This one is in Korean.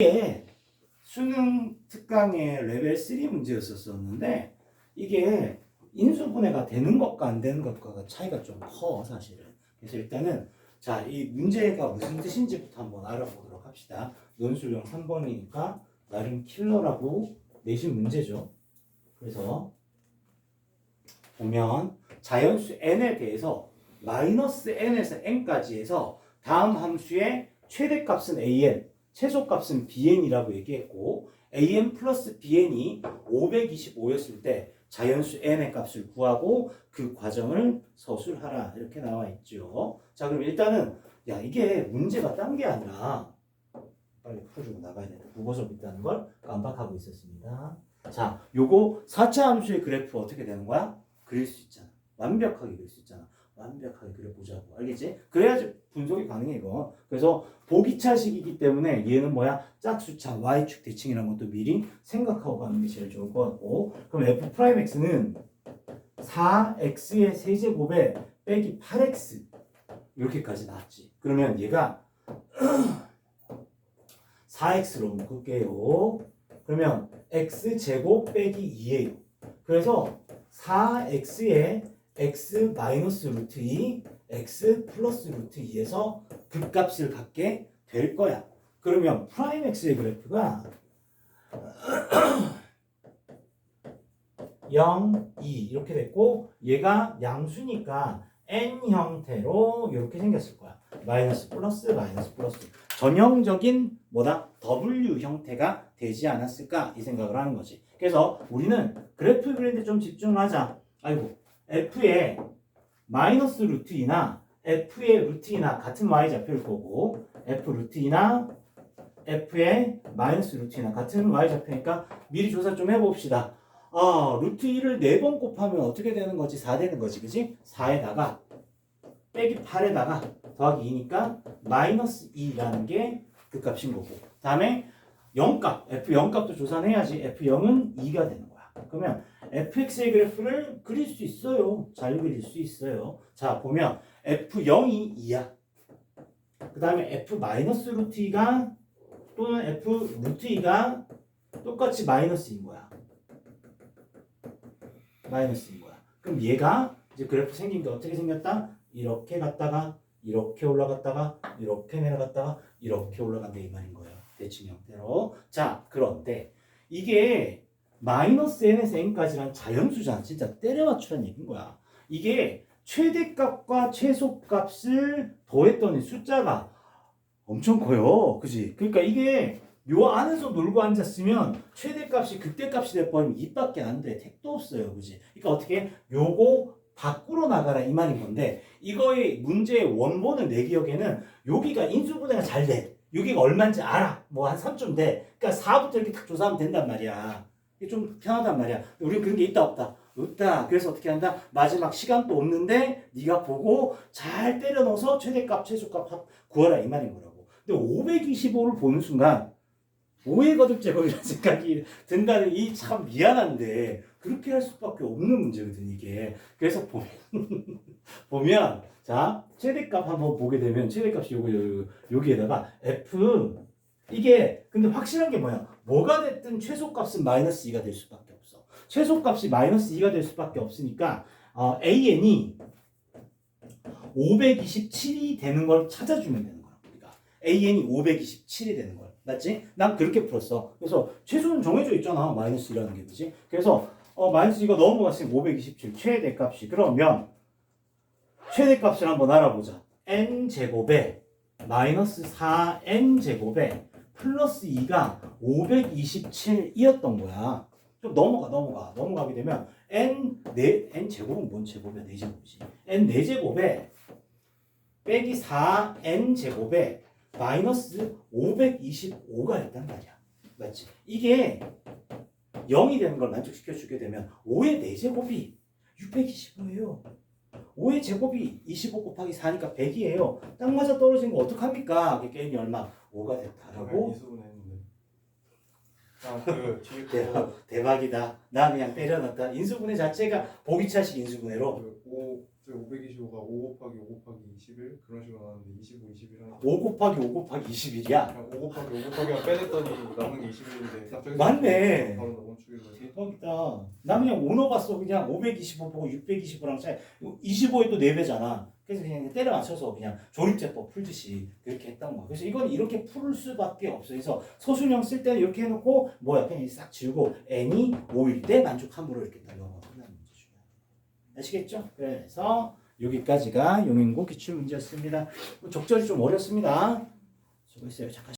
이게 수능 특강의 레벨 3 문제였었었는데 이게 인수분해가 되는 것과 안 되는 것과 차이가 좀 커 사실은. 그래서 일단은 자 이 문제가 무슨 뜻인지부터 한번 알아보도록 합시다. 논술형 3번이니까 나름 킬러라고 내신 문제죠. 그래서 보면 자연수 n에 대해서 마이너스 n에서 n까지 해서 다음 함수의 최대값은 an, 최소값은 bn이라고 얘기했고 an 플러스 bn이 525였을 때 자연수 n의 값을 구하고 그 과정을 서술하라 이렇게 나와 있죠. 자 그럼 일단은 야 이게 문제가 딴 게 아니라 빨리 풀어주고 나가야 돼. 국어 수업 있다는 걸 깜빡하고 있었습니다. 자 요거 4차 함수의 그래프 어떻게 되는 거야? 그릴 수 있잖아. 완벽하게 그릴 수 있잖아. 완벽하게 그려보자고. 알겠지? 그래야지 분석이 가능해, 이거. 그래서 보기차식이기 때문에 얘는 뭐야? 짝수차, y축 대칭이라는 것도 미리 생각하고 가는 게 제일 좋을 것 같고. 그럼 f 프라임 x는 4x의 세제곱에 빼기 8x. 이렇게까지 나왔지. 그러면 얘가 4x로 묶을게요. 그러면 x제곱 빼기 2예요. 그래서 4x의 x 마이너스 루트 2, x 플러스 루트 2에서 극값을 갖게 될 거야. 그러면 프라임 x의 그래프가 0, 2 이렇게 됐고 얘가 양수니까 n 형태로 이렇게 생겼을 거야. 마이너스 플러스 마이너스 플러스 전형적인 뭐다 W 형태가 되지 않았을까 이 생각을 하는 거지. 그래서 우리는 그래프 그리는데 좀 집중을 하자. 아이고 f의 마이너스 루트 2나 f의 루트 2나 같은 y 좌표일 거고 f 루트 2나 f의 마이너스 루트 2나 같은 y 좌표니까 미리 조사 좀 해봅시다. 아 루트 2를 4번 곱하면 어떻게 되는 거지? 4 되는 거지 그지? 4에다가 빼기 8에다가 더하기 2니까 마이너스 2라는 게 그 값인 거고 다음에 0값 f 0값도 조사해야지 f0은 2가 되는 거야 그러면 fx의 그래프를 그릴 수 있어요 잘 그릴 수 있어요 자 보면 f0이 2야 그 다음에 f 마이너스 루트 2가 또는 f 루트 2가 똑같이 마이너스인 거야 마이너스인 거야 그럼 얘가 이제 그래프 생긴 게 어떻게 생겼다? 이렇게 갔다가 이렇게 올라갔다가 이렇게 내려갔다가 이렇게 올라간다 이 말인 거예요. 대칭 형태로. 자, 그런데 이게 마이너스 n에서 n까지란 자연수잖아. 진짜 때려 맞추라는 얘기인 거야. 이게 최대값과 최소값을 더했더니 숫자가 엄청 커요. 그지? 그러니까 이게 요 안에서 놀고 앉았으면 최대값이 될 뻔하면 입밖에 안 돼. 택도 없어요. 그지? 그러니까 어떻게 요거 밖으로 나가라 이 말인 건데 이거의 문제의 원본을 내 기억에는 여기가 인수분해가 잘 돼. 여기가 얼마인지 알아. 뭐 한 3쯤 돼. 그러니까 4부터 이렇게 딱 조사하면 된단 말이야. 이게 좀 편하단 말이야. 우리 그런 게 있다 없다. 없다. 그래서 어떻게 한다? 마지막 시간도 없는데 네가 보고 잘 때려 넣어서 최대값, 최소값 합- 구하라 이 말인 거라고. 근데 525를 보는 순간 5의 거듭 제곱이라는 생각이 든다는 이 참 미안한데 그렇게 할 수밖에 없는 문제거든 이게. 그래서 보면 보면 자 최대값 한번 보게 되면 최대값이 요거 요- 여기에다가 f 이게 근데 확실한 게 뭐야? 뭐가 됐든 최소값은 마이너스 2가 될 수밖에 없어. 최소값이 마이너스 2가 될 수밖에 없으니까 어, an이 527이 되는 걸 찾아주면 되는 거야 우리가 an이 527이 되는 거야 맞지? 난 그렇게 풀었어. 그래서 최소는 정해져 있잖아 마이너스 2라는 게 그지? 그래서 어, 마이너스 2가 넘어갔으면 527 최대값이 그러면 최대값을 한번 알아보자. n 제곱에 마이너스 4n 제곱에 플러스 2가 527이었던 거야. 좀 넘어가 넘어가 넘어가게 되면 n 네 n 제곱은 뭔 제곱이야? 4 제곱이지. n 4 제곱에 빼기 4n 제곱에 마이너스 525가 있단 말이야. 맞지? 이게 0이 되는 걸 만족시켜 주게 되면 5의 4제곱이 625예요. 5의 제곱이 25 곱하기 4니까 100이에요. 딱 맞아 떨어진 거 어떡합니까? 그게 n이 얼마? 5가 됐다라고? 아그 뒤에 대박, 거 대박이다. 나 그냥 때려놨다. 인수분해 자체가 보기차식 인수분해로 그5 갑자기 525가 5 곱하기 5 곱하기 21 그런 식으로 나왔는데 25, 21 하니까 5 곱하기 5 곱하기 21이야. 그냥 5 곱하기 5 곱하기 만 빼냈더니 남은 게 21인데 갑자기 맞네. 바로 멈추길래 대박이다. 나 그냥 오너 봤어. 그냥 525 보고 625랑 차이. 25에 또 4배잖아. 그래서 그냥 때려 맞춰서 그냥 조립제법 풀듯이 그렇게 했던 거야. 그래서 이건 이렇게 풀 수밖에 없어. 그래서 소수령 쓸 때는 이렇게 해놓고 뭐야 그냥 싹 지우고 n이 5일 때 만족함으로 이렇게 중요해. 아시겠죠? 그래서 여기까지가 용인고 기출 문제였습니다. 적절히 좀 어렵습니다. 수고했어요. 잠깐.